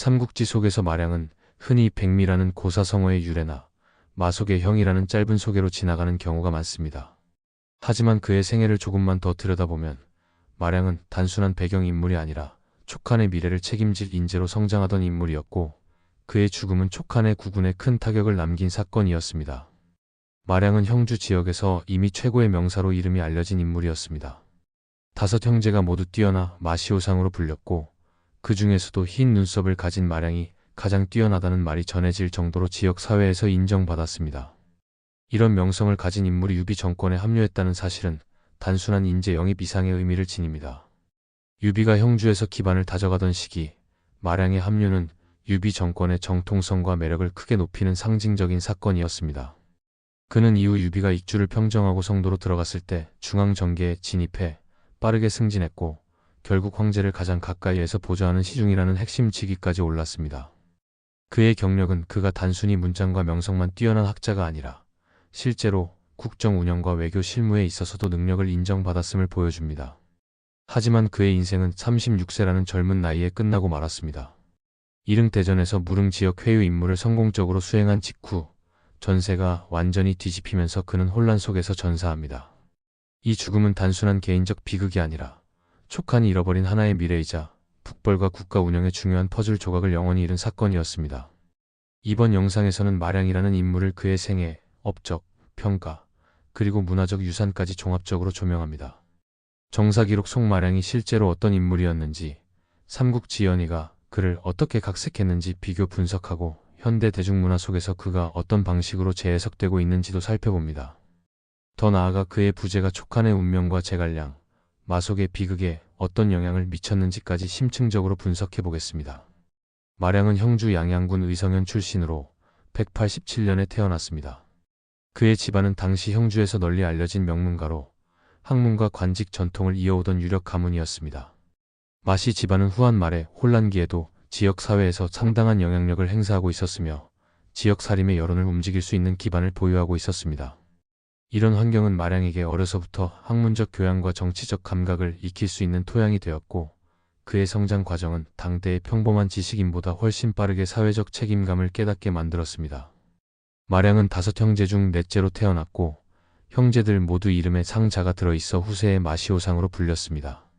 삼국지 속에서 마량은 흔히 백미라는 고사성어의 유래나 마속의 형이라는 짧은 소개로 지나가는 경우가 많습니다. 하지만 그의 생애를 조금만 더 들여다보면 마량은 단순한 배경 인물이 아니라 촉한의 미래를 책임질 인재로 성장하던 인물이었고 그의 죽음은 촉한의 구군에 큰 타격을 남긴 사건이었습니다. 마량은 형주 지역에서 이미 최고의 명사로 이름이 알려진 인물이었습니다. 다섯 형제가 모두 뛰어나 마시오상으로 불렸고 그 중에서도 흰 눈썹을 가진 마량이 가장 뛰어나다는 말이 전해질 정도로 지역 사회에서 인정받았습니다. 이런 명성을 가진 인물이 유비 정권에 합류했다는 사실은 단순한 인재 영입 이상의 의미를 지닙니다. 유비가 형주에서 기반을 다져가던 시기, 마량의 합류는 유비 정권의 정통성과 매력을 크게 높이는 상징적인 사건이었습니다. 그는 이후 유비가 익주를 평정하고 성도로 들어갔을 때 중앙 정계에 진입해 빠르게 승진했고 결국 황제를 가장 가까이에서 보좌하는 시중이라는 핵심 직위까지 올랐습니다. 그의 경력은 그가 단순히 문장과 명성만 뛰어난 학자가 아니라 실제로 국정 운영과 외교 실무에 있어서도 능력을 인정받았음을 보여줍니다. 하지만 그의 인생은 36세라는 젊은 나이에 끝나고 말았습니다. 이릉대전에서 무릉 지역 회유 임무를 성공적으로 수행한 직후 전세가 완전히 뒤집히면서 그는 혼란 속에서 전사합니다. 이 죽음은 단순한 개인적 비극이 아니라 촉한이 잃어버린 하나의 미래이자 북벌과 국가 운영의 중요한 퍼즐 조각을 영원히 잃은 사건이었습니다. 이번 영상에서는 마량이라는 인물을 그의 생애, 업적, 평가, 그리고 문화적 유산까지 종합적으로 조명합니다. 정사기록 속 마량이 실제로 어떤 인물이었는지, 삼국 지연이가 그를 어떻게 각색했는지 비교 분석하고 현대 대중문화 속에서 그가 어떤 방식으로 재해석되고 있는지도 살펴봅니다. 더 나아가 그의 부재가 촉한의 운명과 제갈량, 마속의 비극에 어떤 영향을 미쳤는지까지 심층적으로 분석해 보겠습니다. 마량은 형주 양양군 의성현 출신으로 187년에 태어났습니다. 그의 집안은 당시 형주에서 널리 알려진 명문가로 학문과 관직 전통을 이어오던 유력 가문이었습니다. 마시 집안은 후한 말에 혼란기에도 지역 사회에서 상당한 영향력을 행사하고 있었으며 지역 살림의 여론을 움직일 수 있는 기반을 보유하고 있었습니다. 이런 환경은 마량에게 어려서부터 학문적 교양과 정치적 감각을 익힐 수 있는 토양이 되었고 그의 성장 과정은 당대의 평범한 지식인보다 훨씬 빠르게 사회적 책임감을 깨닫게 만들었습니다. 마량은 다섯 형제 중 넷째로 태어났고 형제들 모두 이름에 상자가 들어있어 후세의 마시오상으로 불렸습니다.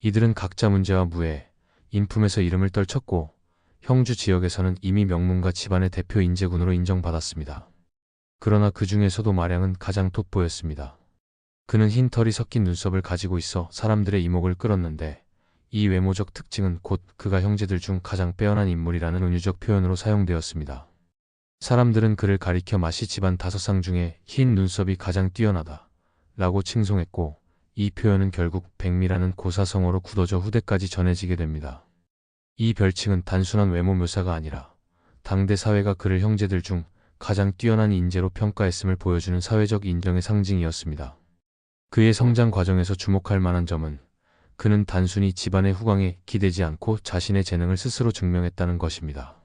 이들은 각자 문제와 무예, 인품에서 이름을 떨쳤고 형주 지역에서는 이미 명문가 집안의 대표 인재군으로 인정받았습니다. 그러나 그 중에서도 마량은 가장 돋보였습니다. 그는 흰 털이 섞인 눈썹을 가지고 있어 사람들의 이목을 끌었는데 이 외모적 특징은 곧 그가 형제들 중 가장 빼어난 인물이라는 은유적 표현으로 사용되었습니다. 사람들은 그를 가리켜 마시 집안 다섯 상 중에 흰 눈썹이 가장 뛰어나다 라고 칭송했고 이 표현은 결국 백미라는 고사성어로 굳어져 후대까지 전해지게 됩니다. 이 별칭은 단순한 외모 묘사가 아니라 당대 사회가 그를 형제들 중 가장 뛰어난 인재로 평가했음을 보여주는 사회적 인정의 상징이었습니다. 그의 성장 과정에서 주목할 만한 점은 그는 단순히 집안의 후광에 기대지 않고 자신의 재능을 스스로 증명했다는 것입니다.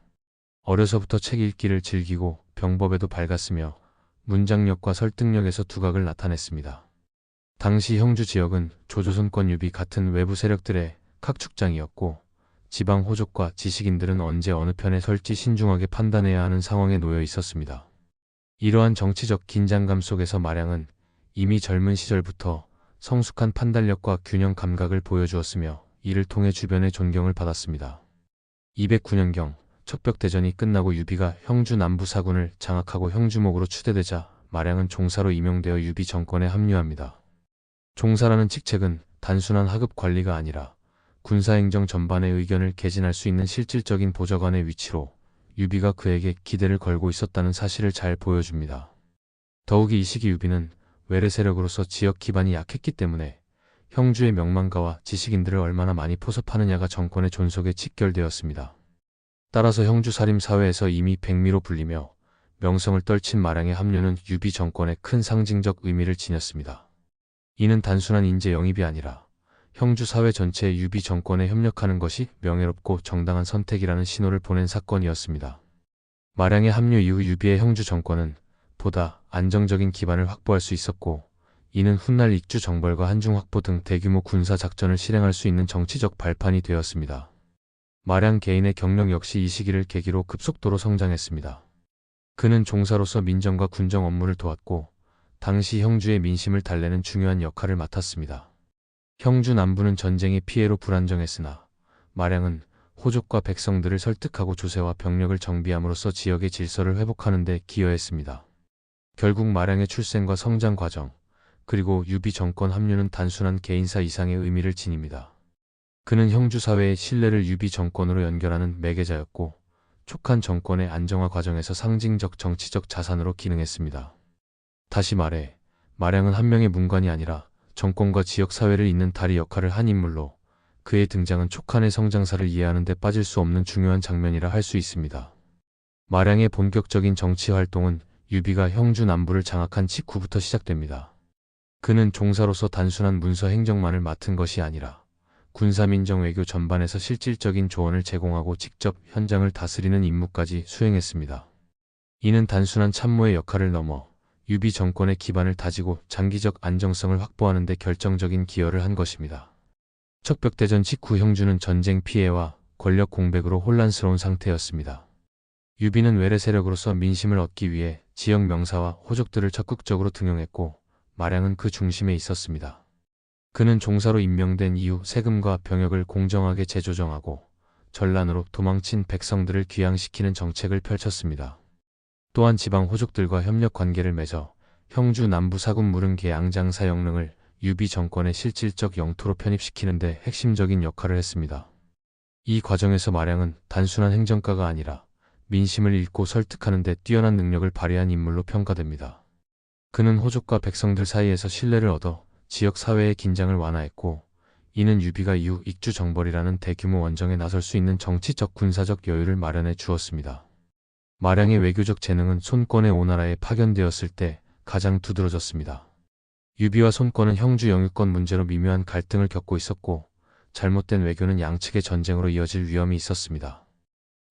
어려서부터 책 읽기를 즐기고 병법에도 밝았으며 문장력과 설득력에서 두각을 나타냈습니다. 당시 형주 지역은 조조선권 유비 같은 외부 세력들의 각축장이었고 지방 호족과 지식인들은 언제 어느 편에 설지 신중하게 판단해야 하는 상황에 놓여 있었습니다. 이러한 정치적 긴장감 속에서 마량은 이미 젊은 시절부터 성숙한 판단력과 균형 감각을 보여주었으며 이를 통해 주변의 존경을 받았습니다. 209년경 척벽대전이 끝나고 유비가 형주 남부 사군을 장악하고 형주목으로 추대되자 마량은 종사로 임용되어 유비 정권에 합류합니다. 종사라는 직책은 단순한 하급 관리가 아니라 군사행정 전반의 의견을 개진할 수 있는 실질적인 보좌관의 위치로 유비가 그에게 기대를 걸고 있었다는 사실을 잘 보여줍니다. 더욱이 이 시기 유비는 외래 세력으로서 지역 기반이 약했기 때문에 형주의 명망가와 지식인들을 얼마나 많이 포섭하느냐가 정권의 존속에 직결되었습니다. 따라서 형주 사림 사회에서 이미 백미로 불리며 명성을 떨친 마량의 합류는 유비 정권에 큰 상징적 의미를 지녔습니다. 이는 단순한 인재 영입이 아니라 형주 사회 전체의 유비 정권에 협력하는 것이 명예롭고 정당한 선택이라는 신호를 보낸 사건이었습니다. 마량의 합류 이후 유비의 형주 정권은 보다 안정적인 기반을 확보할 수 있었고 이는 훗날 익주 정벌과 한중 확보 등 대규모 군사 작전을 실행할 수 있는 정치적 발판이 되었습니다. 마량 개인의 경력 역시 이 시기를 계기로 급속도로 성장했습니다. 그는 종사로서 민정과 군정 업무를 도왔고 당시 형주의 민심을 달래는 중요한 역할을 맡았습니다. 형주 남부는 전쟁의 피해로 불안정했으나 마량은 호족과 백성들을 설득하고 조세와 병력을 정비함으로써 지역의 질서를 회복하는 데 기여했습니다. 결국 마량의 출생과 성장 과정, 그리고 유비 정권 합류는 단순한 개인사 이상의 의미를 지닙니다. 그는 형주 사회의 신뢰를 유비 정권으로 연결하는 매개자였고 촉한 정권의 안정화 과정에서 상징적 정치적 자산으로 기능했습니다. 다시 말해 마량은 한 명의 문관이 아니라 정권과 지역 사회를 잇는 다리 역할을 한 인물로 그의 등장은 촉한의 성장사를 이해하는 데 빠질 수 없는 중요한 장면이라 할 수 있습니다. 마량의 본격적인 정치 활동은 유비가 형주 남부를 장악한 직후부터 시작됩니다. 그는 종사로서 단순한 문서 행정만을 맡은 것이 아니라 군사민정 외교 전반에서 실질적인 조언을 제공하고 직접 현장을 다스리는 임무까지 수행했습니다. 이는 단순한 참모의 역할을 넘어 유비 정권의 기반을 다지고 장기적 안정성을 확보하는 데 결정적인 기여를 한 것입니다. 척벽대전 직후 형주는 전쟁 피해와 권력 공백으로 혼란스러운 상태였습니다. 유비는 외래 세력으로서 민심을 얻기 위해 지역 명사와 호족들을 적극적으로 등용했고 마량은 그 중심에 있었습니다. 그는 종사로 임명된 이후 세금과 병역을 공정하게 재조정하고 전란으로 도망친 백성들을 귀양시키는 정책을 펼쳤습니다. 또한 지방 호족들과 협력 관계를 맺어 형주 남부 사군 무릉계 양장사 영릉을 유비 정권의 실질적 영토로 편입시키는 데 핵심적인 역할을 했습니다. 이 과정에서 마량은 단순한 행정가가 아니라 민심을 읽고 설득하는 데 뛰어난 능력을 발휘한 인물로 평가됩니다. 그는 호족과 백성들 사이에서 신뢰를 얻어 지역 사회의 긴장을 완화했고 이는 유비가 이후 익주 정벌이라는 대규모 원정에 나설 수 있는 정치적 군사적 여유를 마련해 주었습니다. 마량의 외교적 재능은 손권의 오나라에 파견되었을 때 가장 두드러졌습니다. 유비와 손권은 형주 영유권 문제로 미묘한 갈등을 겪고 있었고 잘못된 외교는 양측의 전쟁으로 이어질 위험이 있었습니다.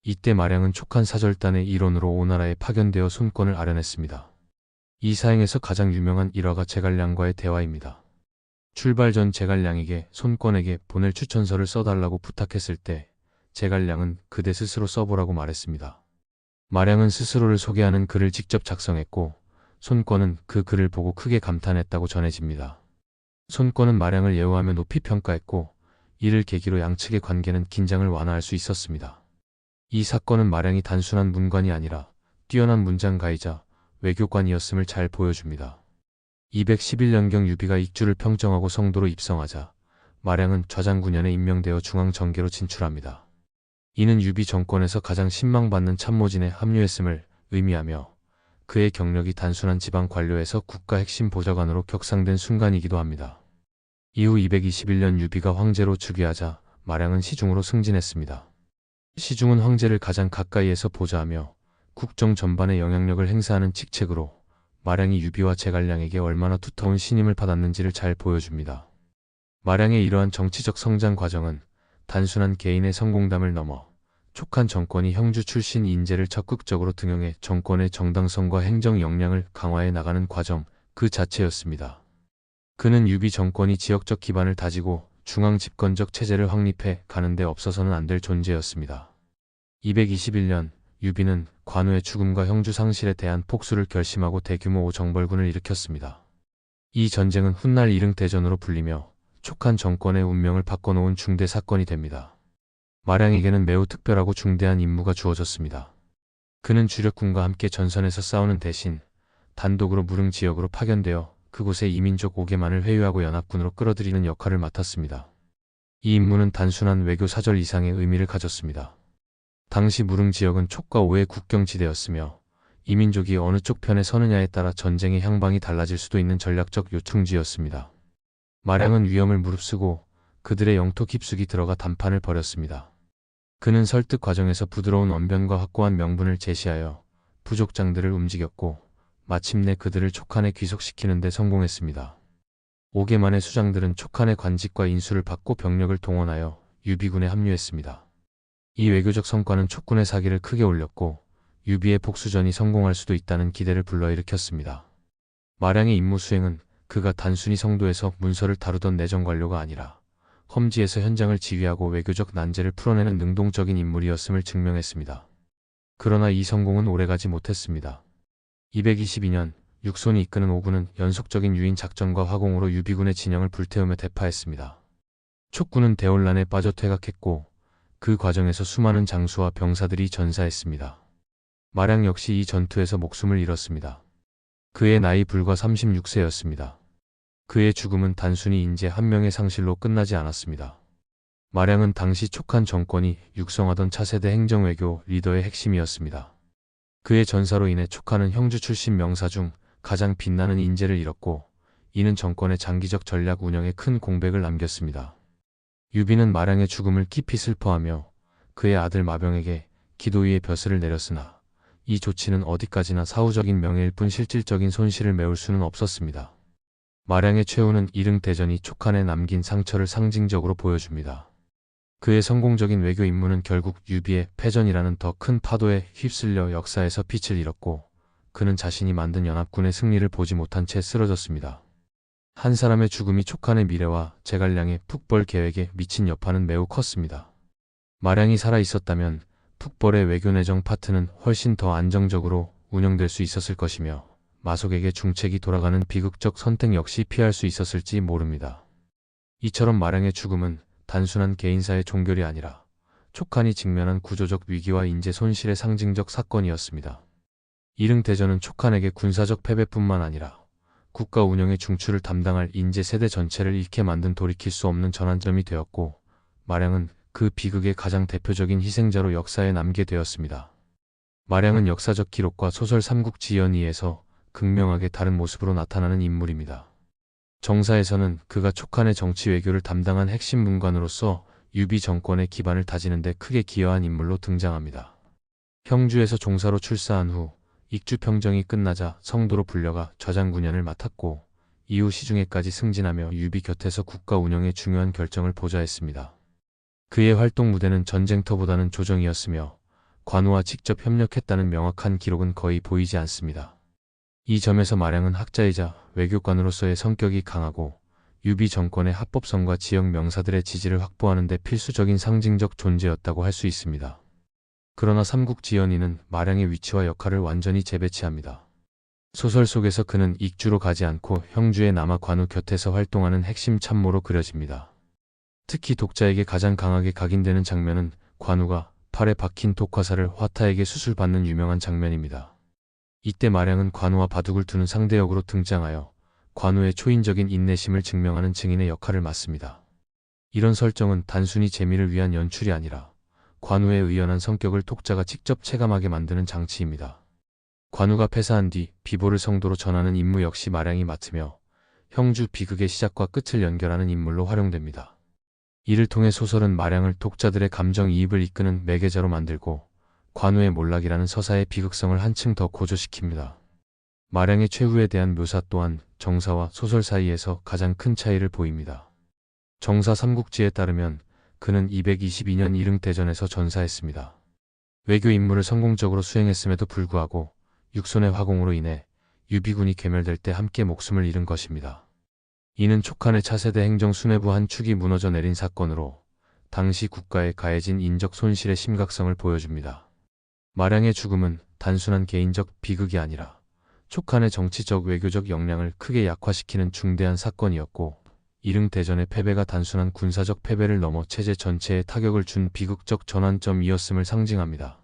이때 마량은 촉한 사절단의 일원으로 오나라에 파견되어 손권을 아련했습니다. 이 사행에서 가장 유명한 일화가 제갈량과의 대화입니다. 출발 전 제갈량에게 손권에게 보낼 추천서를 써달라고 부탁했을 때 제갈량은 그대 스스로 써보라고 말했습니다. 마량은 스스로를 소개하는 글을 직접 작성했고 손권은 그 글을 보고 크게 감탄했다고 전해집니다. 손권은 마량을 예우하며 높이 평가했고 이를 계기로 양측의 관계는 긴장을 완화할 수 있었습니다. 이 사건은 마량이 단순한 문관이 아니라 뛰어난 문장가이자 외교관이었음을 잘 보여줍니다. 211년경 유비가 익주를 평정하고 성도로 입성하자 마량은 좌장군연에 임명되어 중앙정계로 진출합니다. 이는 유비 정권에서 가장 신망받는 참모진에 합류했음을 의미하며 그의 경력이 단순한 지방 관료에서 국가 핵심 보좌관으로 격상된 순간이기도 합니다. 이후 221년 유비가 황제로 즉위하자 마량은 시중으로 승진했습니다. 시중은 황제를 가장 가까이에서 보좌하며 국정 전반에 영향력을 행사하는 직책으로 마량이 유비와 제갈량에게 얼마나 두터운 신임을 받았는지를 잘 보여줍니다. 마량의 이러한 정치적 성장 과정은 단순한 개인의 성공담을 넘어 촉한 정권이 형주 출신 인재를 적극적으로 등용해 정권의 정당성과 행정 역량을 강화해 나가는 과정 그 자체였습니다. 그는 유비 정권이 지역적 기반을 다지고 중앙 집권적 체제를 확립해 가는 데 없어서는 안 될 존재였습니다. 221년 유비는 관우의 죽음과 형주 상실에 대한 폭수를 결심하고 대규모 정벌군을 일으켰습니다. 이 전쟁은 훗날 이릉대전으로 불리며 촉한 정권의 운명을 바꿔놓은 중대 사건이 됩니다. 마량에게는 매우 특별하고 중대한 임무가 주어졌습니다. 그는 주력군과 함께 전선에서 싸우는 대신 단독으로 무릉 지역으로 파견되어 그곳에 이민족 5개만을 회유하고 연합군으로 끌어들이는 역할을 맡았습니다. 이 임무는 단순한 외교 사절 이상의 의미를 가졌습니다. 당시 무릉 지역은 촉과 오의 국경지대였으며 이민족이 어느 쪽 편에 서느냐에 따라 전쟁의 향방이 달라질 수도 있는 전략적 요충지였습니다. 마량은 위험을 무릅쓰고 그들의 영토 깊숙이 들어가 담판을 벌였습니다. 그는 설득 과정에서 부드러운 언변과 확고한 명분을 제시하여 부족장들을 움직였고 마침내 그들을 촉한에 귀속시키는 데 성공했습니다. 5개 만의 수장들은 촉한의 관직과 인수를 받고 병력을 동원하여 유비군에 합류했습니다. 이 외교적 성과는 촉군의 사기를 크게 올렸고 유비의 복수전이 성공할 수도 있다는 기대를 불러일으켰습니다. 마량의 임무 수행은 그가 단순히 성도에서 문서를 다루던 내정 관료가 아니라 험지에서 현장을 지휘하고 외교적 난제를 풀어내는 능동적인 인물이었음을 증명했습니다. 그러나 이 성공은 오래가지 못했습니다. 222년 육손이 이끄는 오군은 연속적인 유인 작전과 화공으로 유비군의 진영을 불태우며 대파했습니다. 촉군은 대혼란에 빠져 퇴각했고 그 과정에서 수많은 장수와 병사들이 전사했습니다. 마량 역시 이 전투에서 목숨을 잃었습니다. 그의 나이 불과 36세였습니다. 그의 죽음은 단순히 인재 한 명의 상실로 끝나지 않았습니다. 마량은 당시 촉한 정권이 육성하던 차세대 행정외교 리더의 핵심이었습니다. 그의 전사로 인해 촉한은 형주 출신 명사 중 가장 빛나는 인재를 잃었고 이는 정권의 장기적 전략 운영에 큰 공백을 남겼습니다. 유비는 마량의 죽음을 깊이 슬퍼하며 그의 아들 마병에게 기도 위에 벼슬을 내렸으나 이 조치는 어디까지나 사후적인 명예일 뿐 실질적인 손실을 메울 수는 없었습니다. 마량의 최후는 이릉 대전이 촉한에 남긴 상처를 상징적으로 보여줍니다. 그의 성공적인 외교 임무는 결국 유비의 패전이라는 더 큰 파도에 휩쓸려 역사에서 빛을 잃었고 그는 자신이 만든 연합군의 승리를 보지 못한 채 쓰러졌습니다. 한 사람의 죽음이 촉한의 미래와 제갈량의 푹벌 계획에 미친 여파는 매우 컸습니다. 마량이 살아 있었다면 푹벌의 외교 내정 파트는 훨씬 더 안정적으로 운영될 수 있었을 것이며 마속에게 중책이 돌아가는 비극적 선택 역시 피할 수 있었을지 모릅니다. 이처럼 마량의 죽음은 단순한 개인사의 종결이 아니라 촉한이 직면한 구조적 위기와 인재 손실의 상징적 사건이었습니다. 이릉 대전은 촉한에게 군사적 패배뿐만 아니라 국가 운영의 중추를 담당할 인재 세대 전체를 잃게 만든 돌이킬 수 없는 전환점이 되었고 마량은 그 비극의 가장 대표적인 희생자로 역사에 남게 되었습니다. 마량은 역사적 기록과 소설 삼국지연의에서 극명하게 다른 모습으로 나타나는 인물입니다. 정사에서는 그가 촉한의 정치 외교를 담당한 핵심 문관으로서 유비 정권의 기반을 다지는 데 크게 기여한 인물로 등장합니다. 형주에서 종사로 출사한 후 익주 평정이 끝나자 성도로 불려가 좌장군연을 맡았고 이후 시중에까지 승진하며 유비 곁에서 국가 운영의 중요한 결정을 보좌했습니다. 그의 활동 무대는 전쟁터보다는 조정이었으며 관우와 직접 협력했다는 명확한 기록은 거의 보이지 않습니다. 이 점에서 마량은 학자이자 외교관으로서의 성격이 강하고 유비 정권의 합법성과 지역 명사들의 지지를 확보하는 데 필수적인 상징적 존재였다고 할 수 있습니다. 그러나 삼국지연이는 마량의 위치와 역할을 완전히 재배치합니다. 소설 속에서 그는 익주로 가지 않고 형주의 남아 관우 곁에서 활동하는 핵심 참모로 그려집니다. 특히 독자에게 가장 강하게 각인되는 장면은 관우가 팔에 박힌 독화살을 화타에게 수술받는 유명한 장면입니다. 이때 마량은 관우와 바둑을 두는 상대 역으로 등장하여 관우의 초인적인 인내심을 증명하는 증인의 역할을 맡습니다. 이런 설정은 단순히 재미를 위한 연출이 아니라 관우의 의연한 성격을 독자가 직접 체감하게 만드는 장치입니다. 관우가 패사한 뒤 비보를 성도로 전하는 임무 역시 마량이 맡으며 형주 비극의 시작과 끝을 연결하는 인물로 활용됩니다. 이를 통해 소설은 마량을 독자들의 감정이입을 이끄는 매개자로 만들고 관우의 몰락이라는 서사의 비극성을 한층 더 고조시킵니다. 마량의 최후에 대한 묘사 또한 정사와 소설 사이에서 가장 큰 차이를 보입니다. 정사 삼국지에 따르면 그는 222년 이릉대전에서 전사했습니다. 외교 임무를 성공적으로 수행했음에도 불구하고 육손의 화공으로 인해 유비군이 괴멸될 때 함께 목숨을 잃은 것입니다. 이는 촉한의 차세대 행정 수뇌부 한 축이 무너져 내린 사건으로 당시 국가에 가해진 인적 손실의 심각성을 보여줍니다. 마량의 죽음은 단순한 개인적 비극이 아니라 촉한의 정치적 외교적 역량을 크게 약화시키는 중대한 사건이었고 이릉 대전의 패배가 단순한 군사적 패배를 넘어 체제 전체에 타격을 준 비극적 전환점이었음을 상징합니다.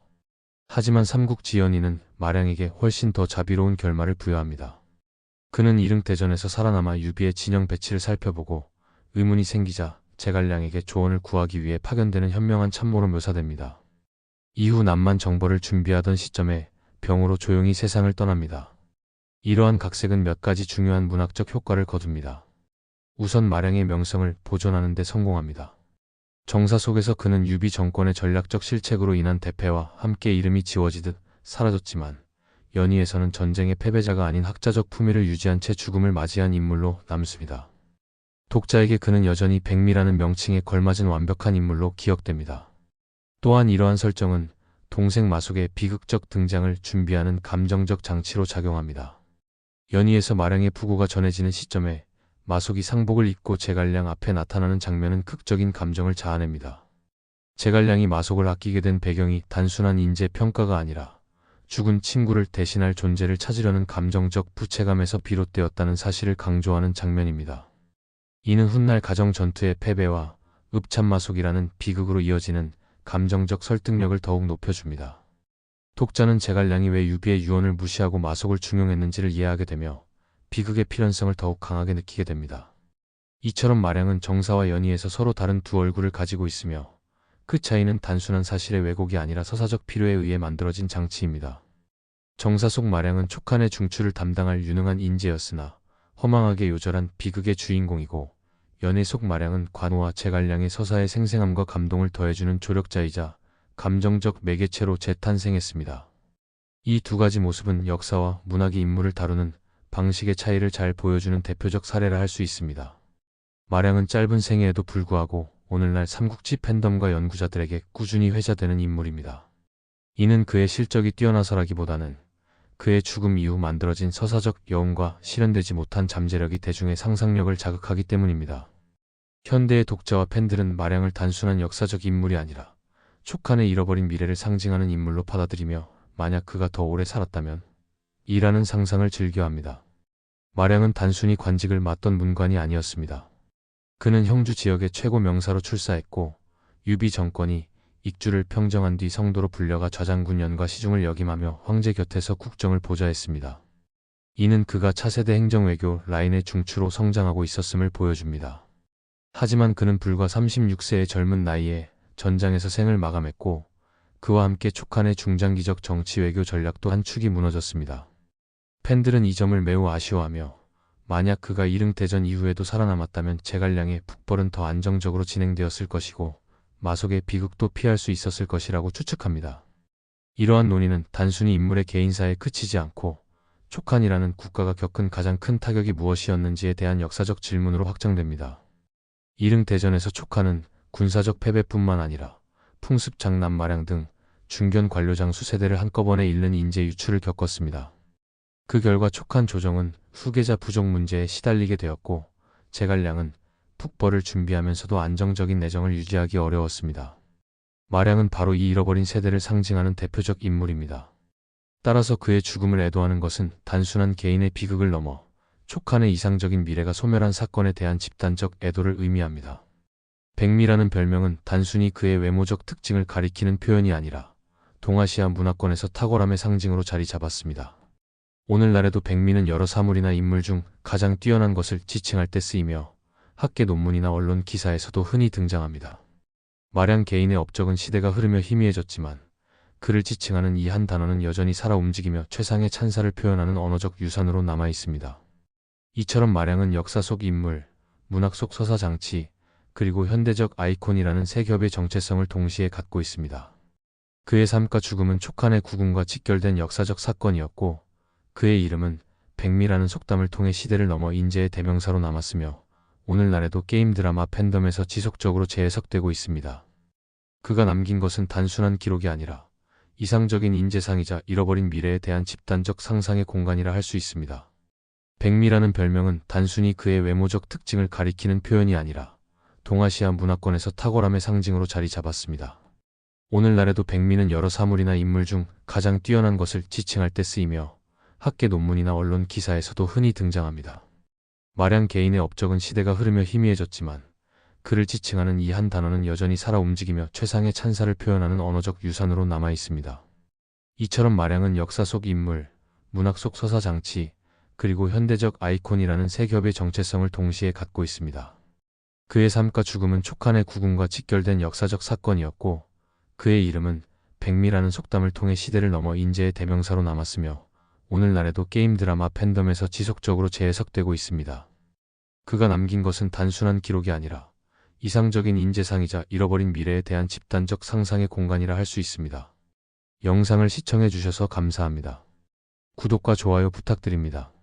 하지만 삼국 지연이는 마량에게 훨씬 더 자비로운 결말을 부여합니다. 그는 이릉 대전에서 살아남아 유비의 진영 배치를 살펴보고 의문이 생기자 제갈량에게 조언을 구하기 위해 파견되는 현명한 참모로 묘사됩니다. 이후 남만 정벌을 준비하던 시점에 병으로 조용히 세상을 떠납니다. 이러한 각색은 몇 가지 중요한 문학적 효과를 거둡니다. 우선 마량의 명성을 보존하는 데 성공합니다. 정사 속에서 그는 유비 정권의 전략적 실책으로 인한 대패와 함께 이름이 지워지듯 사라졌지만 연희에서는 전쟁의 패배자가 아닌 학자적 품위를 유지한 채 죽음을 맞이한 인물로 남습니다. 독자에게 그는 여전히 백미라는 명칭에 걸맞은 완벽한 인물로 기억됩니다. 또한 이러한 설정은 동생 마속의 비극적 등장을 준비하는 감정적 장치로 작용합니다. 연희에서 마량의 부고가 전해지는 시점에 마속이 상복을 입고 제갈량 앞에 나타나는 장면은 극적인 감정을 자아냅니다. 제갈량이 마속을 아끼게 된 배경이 단순한 인재 평가가 아니라 죽은 친구를 대신할 존재를 찾으려는 감정적 부채감에서 비롯되었다는 사실을 강조하는 장면입니다. 이는 훗날 가정 전투의 패배와 읍참마속이라는 비극으로 이어지는 감정적 설득력을 더욱 높여줍니다. 독자는 제갈량이 왜 유비의 유언을 무시하고 마속을 중용했는지를 이해하게 되며 비극의 필연성을 더욱 강하게 느끼게 됩니다. 이처럼 마량은 정사와 연희에서 서로 다른 두 얼굴을 가지고 있으며 그 차이는 단순한 사실의 왜곡이 아니라 서사적 필요에 의해 만들어진 장치입니다. 정사 속 마량은 촉한의 중추를 담당할 유능한 인재였으나 허망하게 요절한 비극의 주인공이고 연애 속 마량은 관우와 제갈량의 서사의 생생함과 감동을 더해주는 조력자이자 감정적 매개체로 재탄생했습니다. 이 두 가지 모습은 역사와 문학의 인물을 다루는 방식의 차이를 잘 보여주는 대표적 사례라 할 수 있습니다. 마량은 짧은 생애에도 불구하고 오늘날 삼국지 팬덤과 연구자들에게 꾸준히 회자되는 인물입니다. 이는 그의 실적이 뛰어나서라기보다는 그의 죽음 이후 만들어진 서사적 여운과 실현되지 못한 잠재력이 대중의 상상력을 자극하기 때문입니다. 현대의 독자와 팬들은 마량을 단순한 역사적 인물이 아니라 촉한의 잃어버린 미래를 상징하는 인물로 받아들이며 만약 그가 더 오래 살았다면 이라는 상상을 즐겨합니다. 마량은 단순히 관직을 맡던 문관이 아니었습니다. 그는 형주 지역의 최고 명사로 출사했고 유비 정권이 익주를 평정한 뒤 성도로 불려가 좌장군 연과 시중을 역임하며 황제 곁에서 국정을 보좌했습니다. 이는 그가 차세대 행정외교 라인의 중추로 성장하고 있었음을 보여줍니다. 하지만 그는 불과 36세의 젊은 나이에 전장에서 생을 마감했고 그와 함께 촉한의 중장기적 정치 외교 전략도 한 축이 무너졌습니다. 팬들은 이 점을 매우 아쉬워하며 만약 그가 이릉 대전 이후에도 살아남았다면 제갈량의 북벌은 더 안정적으로 진행되었을 것이고 마속의 비극도 피할 수 있었을 것이라고 추측합니다. 이러한 논의는 단순히 인물의 개인사에 그치지 않고 촉한이라는 국가가 겪은 가장 큰 타격이 무엇이었는지에 대한 역사적 질문으로 확장됩니다. 이릉 대전에서 촉한은 군사적 패배뿐만 아니라 풍습 장남 마량 등 중견 관료장 수세대를 한꺼번에 잃는 인재 유출을 겪었습니다. 그 결과 촉한 조정은 후계자 부족 문제에 시달리게 되었고 제갈량은 북벌을 준비하면서도 안정적인 내정을 유지하기 어려웠습니다. 마량은 바로 이 잃어버린 세대를 상징하는 대표적 인물입니다. 따라서 그의 죽음을 애도하는 것은 단순한 개인의 비극을 넘어 촉한의 이상적인 미래가 소멸한 사건에 대한 집단적 애도를 의미합니다. 백미라는 별명은 단순히 그의 외모적 특징을 가리키는 표현이 아니라 동아시아 문화권에서 탁월함의 상징으로 자리 잡았습니다. 오늘날에도 백미는 여러 사물이나 인물 중 가장 뛰어난 것을 지칭할 때 쓰이며 학계 논문이나 언론 기사에서도 흔히 등장합니다. 마량 개인의 업적은 시대가 흐르며 희미해졌지만 그를 지칭하는 이 한 단어는 여전히 살아 움직이며 최상의 찬사를 표현하는 언어적 유산으로 남아 있습니다. 이처럼 마량은 역사 속 인물, 문학 속 서사 장치, 그리고 현대적 아이콘이라는 세 겹의 정체성을 동시에 갖고 있습니다. 그의 삶과 죽음은 촉한의 구군과 직결된 역사적 사건이었고 그의 이름은 백미라는 속담을 통해 시대를 넘어 인재의 대명사로 남았으며 오늘날에도 게임 드라마 팬덤에서 지속적으로 재해석되고 있습니다. 그가 남긴 것은 단순한 기록이 아니라 이상적인 인재상이자 잃어버린 미래에 대한 집단적 상상의 공간이라 할 수 있습니다. 백미라는 별명은 단순히 그의 외모적 특징을 가리키는 표현이 아니라 동아시아 문화권에서 탁월함의 상징으로 자리 잡았습니다. 오늘날에도 백미는 여러 사물이나 인물 중 가장 뛰어난 것을 지칭할 때 쓰이며 학계 논문이나 언론 기사에서도 흔히 등장합니다. 마량 개인의 업적은 시대가 흐르며 희미해졌지만 그를 지칭하는 이 한 단어는 여전히 살아 움직이며 최상의 찬사를 표현하는 언어적 유산으로 남아 있습니다. 이처럼 마량은 역사 속 인물, 문학 속 서사 장치, 그리고 현대적 아이콘이라는 세 겹의 정체성을 동시에 갖고 있습니다. 그의 삶과 죽음은 촉한의 구군과 직결된 역사적 사건이었고 그의 이름은 백미라는 속담을 통해 시대를 넘어 인재의 대명사로 남았으며 오늘날에도 게임 드라마 팬덤에서 지속적으로 재해석되고 있습니다. 그가 남긴 것은 단순한 기록이 아니라 이상적인 인재상이자 잃어버린 미래에 대한 집단적 상상의 공간이라 할 수 있습니다. 영상을 시청해 주셔서 감사합니다. 구독과 좋아요 부탁드립니다.